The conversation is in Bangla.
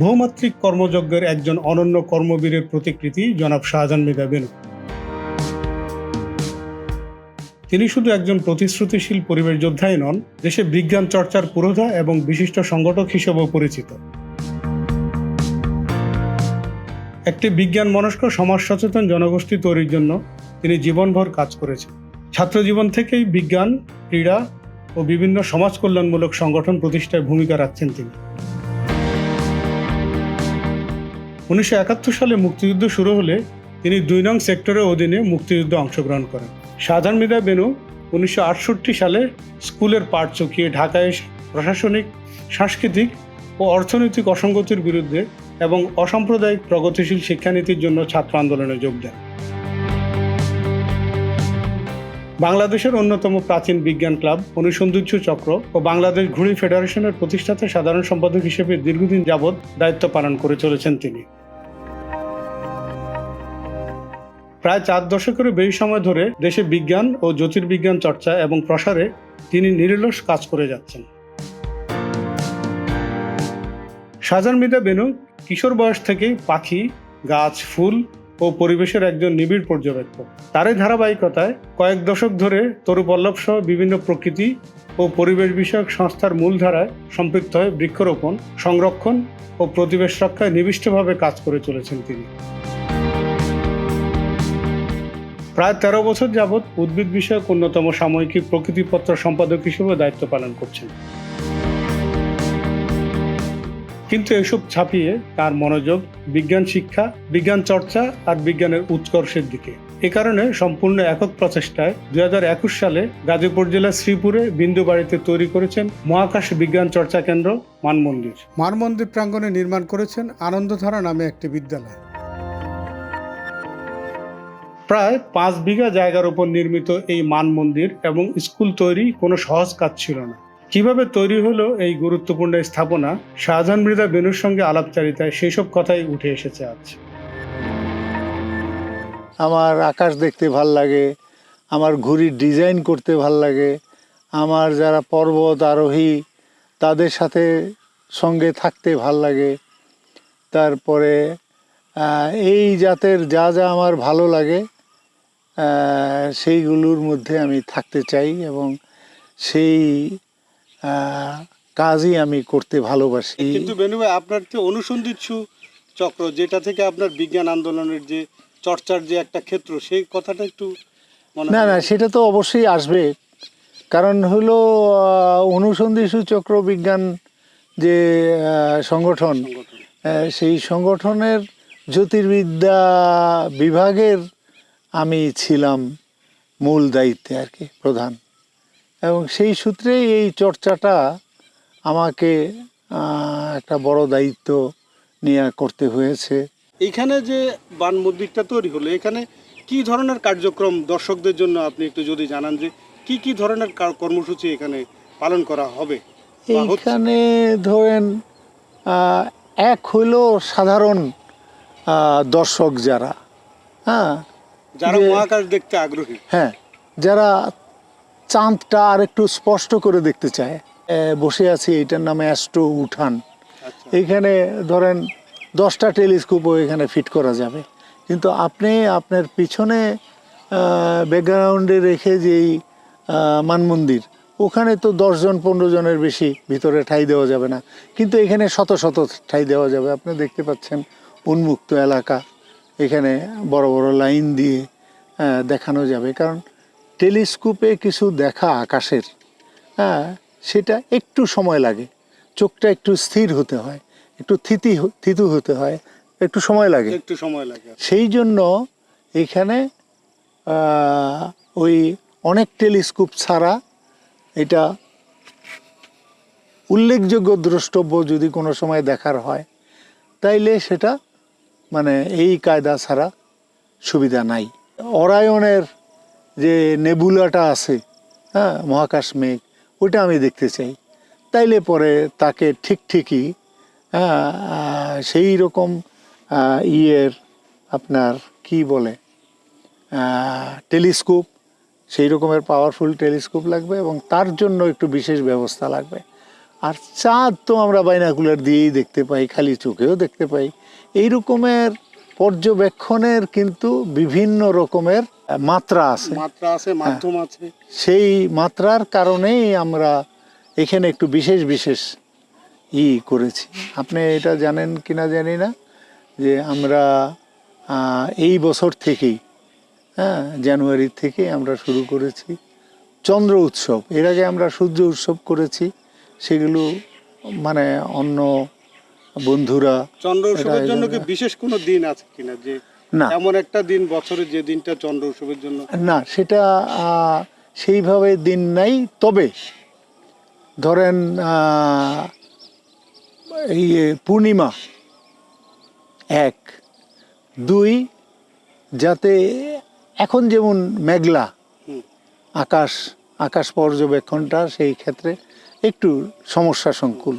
বহুমাত্রিক কর্মযজ্ঞের একজন অনন্য কর্মবীরের প্রতিকৃতি জনাব শাহজাহান মৃধা বেনু। তিনি শুধু একজন প্রতিশ্রুতিশীল পরিবেশ যোদ্ধাই নন, দেশে বিজ্ঞান চর্চার পুরোধা এবং বিশিষ্ট সংগঠক হিসেবেও পরিচিত। একটি বিজ্ঞান মনস্ক সমাজ সচেতন জনগোষ্ঠী তৈরির জন্য তিনি জীবনভর কাজ করেছেন। ছাত্র জীবন থেকেই বিজ্ঞান, ক্রীড়া ও বিভিন্ন সমাজ কল্যাণমূলক সংগঠন প্রতিষ্ঠায় ভূমিকা রাখছেন তিনি। উনিশশো একাত্তর সালে মুক্তিযুদ্ধ শুরু হলে তিনি দুই নং সেক্টরের অধীনে মুক্তিযুদ্ধে অংশগ্রহণ করেন। সাধারণ মিদা বেনু উনিশশো আটষট্টি সালে স্কুলের পাঠ চুকিয়ে ঢাকায় প্রশাসনিক, সাংস্কৃতিক ও অর্থনৈতিক অসঙ্গতির বিরুদ্ধে এবং অসাম্প্রদায়িক প্রগতিশীল শিক্ষানীতির জন্য ছাত্র আন্দোলনে যোগ দেন। বাংলাদেশের অন্যতম প্রাচীন বিজ্ঞান ক্লাব অনুসন্ধিৎসু চক্র ও বাংলাদেশ ঘুড়ি ফেডারেশনের প্রতিষ্ঠাতা সাধারণ সম্পাদক হিসেবে দীর্ঘদিন যাবৎ দায়িত্ব পালন করে চলেছেন তিনি। প্রায় চার দশকেরও বেশি সময় ধরে দেশে বিজ্ঞান ও জ্যোতির্বিজ্ঞান চর্চা এবং প্রসারে তিনি নিরলস কাজ করে যাচ্ছেন। শাহজাহান মিদা বেনু কিশোর বয়স থেকেই পাখি, গাছ, ফুল ও পরিবেশের একজন নিবিড় পর্যবেক্ষক। তারই ধারাবাহিকতায় কয়েক দশক ধরে তরুপল্লব সহ বিভিন্ন প্রকৃতি ও পরিবেশ বিষয়ক সংস্থার মূলধারায় সম্পৃক্ত হয়ে বৃক্ষরোপণ, সংরক্ষণ ও প্রতিবেশ রক্ষায় নিবিষ্টভাবে কাজ করে চলেছেন তিনি। প্রায় তেরো বছর যাবৎ উদ্ভিদ বিষয়ক অন্যতম সাময়িকী প্রকৃতিপত্র সম্পাদক হিসেবে দায়িত্ব পালন করছেন। কিন্তু এসব ছাপিয়ে তার মনোযোগ, বিজ্ঞান শিক্ষা, বিজ্ঞান চর্চা আর বিজ্ঞানের উৎকর্ষের দিকে। এ কারণে সম্পূর্ণ একক প্রচেষ্টায় দু হাজার একুশ সালে গাজীপুর জেলার শ্রীপুরে বিন্দু বাড়িতে তৈরি করেছেন মহাকাশ বিজ্ঞান চর্চা কেন্দ্র মানমন্দির। মানমন্দির প্রাঙ্গণে নির্মাণ করেছেন আনন্দধারা নামে একটি বিদ্যালয়। প্রায় পাঁচ বিঘা জায়গার উপর নির্মিত এই মান মন্দির এবং স্কুল তৈরি কোনো সহজ কাজ ছিল না। কীভাবে তৈরি হলো এই গুরুত্বপূর্ণ স্থাপনা, শাহজাহান মৃদা বেনুর সঙ্গে আলাপচারিতায় সেই সব কথাই উঠে এসেছে আজ। আমার আকাশ দেখতে ভালো লাগে, আমার ঘুড়ির ডিজাইন করতে ভালো লাগে, আমার যারা পর্বত আরোহী, তাদের সাথে সঙ্গে থাকতে ভালো লাগে। তারপরে এই জাতের যা যা আমার ভালো লাগে সেইগুলোর মধ্যে আমি থাকতে চাই এবং সেই কাজই আমি করতে ভালোবাসি। কিন্তু বেনু ভাই আপনার যে অনুসন্ধিৎসু চক্র যেটা থেকে আপনার বিজ্ঞান আন্দোলনের যে চর্চার যে একটা ক্ষেত্র সেই কথাটা একটু না না সেটা তো অবশ্যই আসবে। কারণ হলো অনুসন্ধিৎসু চক্র বিজ্ঞান যে সংগঠন। সেই সংগঠনের জ্যোতির্বিদ্যা বিভাগের আমি ছিলাম মূল দায়িত্বে আর কি প্রধান এবং সেই সূত্রেই এই চর্চাটা আমাকে একটা বড় দায়িত্ব নিয়ে করতে হয়েছে এইখানে যে বান মন্দিরটা তৈরি হলো এখানে কি ধরনের কার্যক্রম দর্শকদের জন্য আপনি একটু যদি জানান যে কি কি ধরনের কর্মসূচি এখানে পালন করা হবে? এইখানে ধরেন এক হলো সাধারণ দর্শক যারা হ্যাঁ যারা মহাকাশ দেখতে আগ্রহী। হ্যাঁ যারা চাঁদটা আর একটু স্পষ্ট করে দেখতে চায়। বসে আছি এটার নামে অ্যাস্ট্রো উঠান। আচ্ছা। এইখানে ধরেন দশটা টেলিস্কোপও এখানে ফিট করা যাবে। কিন্তু আপনি আপনার পিছনে ব্যাকগ্রাউন্ডে রেখে যেই মানমন্দির ওখানে তো দশজন পনেরো জনের বেশি ভিতরে ঠাই দেওয়া যাবে না। কিন্তু এখানে শত শত ঠাই দেওয়া যাবে। আপনি দেখতে পাচ্ছেন উন্মুক্ত এলাকা। এখানে বড় বড় লাইন দিয়ে দেখানো যাবে। কারণ টেলিস্কোপে কিছু দেখা আকাশের হ্যাঁ সেটা একটু সময় লাগে। চোখটা একটু স্থির হতে হয় একটু থিতি থিতু হতে হয় একটু সময় লাগে। একটু সময় লাগে। সেই জন্য এখানে ওই অনেক টেলিস্কোপ ছাড়া এটা উল্লেখযোগ্য দ্রষ্টব্য যদি কোনো সময় দেখার হয় তাইলে সেটা মানে এই কায়দা ছাড়া সুবিধা নাই। অরায়নের যে নেবুলাটা আছে হ্যাঁ মহাকাশ মেঘ ওটা আমি দেখতে চাই। তাইলে পরে তাকে ঠিক ঠিকই হ্যাঁ সেই রকম ইয়ের আপনার কি বলে টেলিস্কোপ, সেই রকমের পাওয়ারফুল টেলিস্কোপ লাগবে এবং তার জন্য একটু বিশেষ ব্যবস্থা লাগবে। আর চাঁদ তো আমরা বাইনাকুলার দিয়েই দেখতে পাই, খালি চোখেও দেখতে পাই। এই রকমের পর্যবেক্ষণের কিন্তু বিভিন্ন রকমের মাত্রা আছে। মাত্রা আছে মাধ্যম আছে। সেই মাত্রার কারণেই আমরা এখানে একটু বিশেষ বিশেষ ই করেছি। আপনি এটা জানেন কিনা জানি না যে আমরা এই বছর থেকেই হ্যাঁ জানুয়ারি থেকে আমরা শুরু করেছি চন্দ্র উৎসব। এর আগে আমরা সূর্য উৎসব করেছি সেগুলো মানে অন্য বন্ধুরা চন্দ্র উৎসবের জন্য কি বিশেষ কোনো দিন আছে কিনা? যে না। এমন একটা দিন বছরে যে দিনটা চন্দ্র উৎসবের জন্য? না সেটা সেইভাবে দিন নাই তবে ধরেন এই পূর্ণিমা এক। দুই যাতে এখন যেমন মেঘলা আকাশ আকাশ পর্যবেক্ষণটা সেই ক্ষেত্রে একটু সমস্যা সংকুল।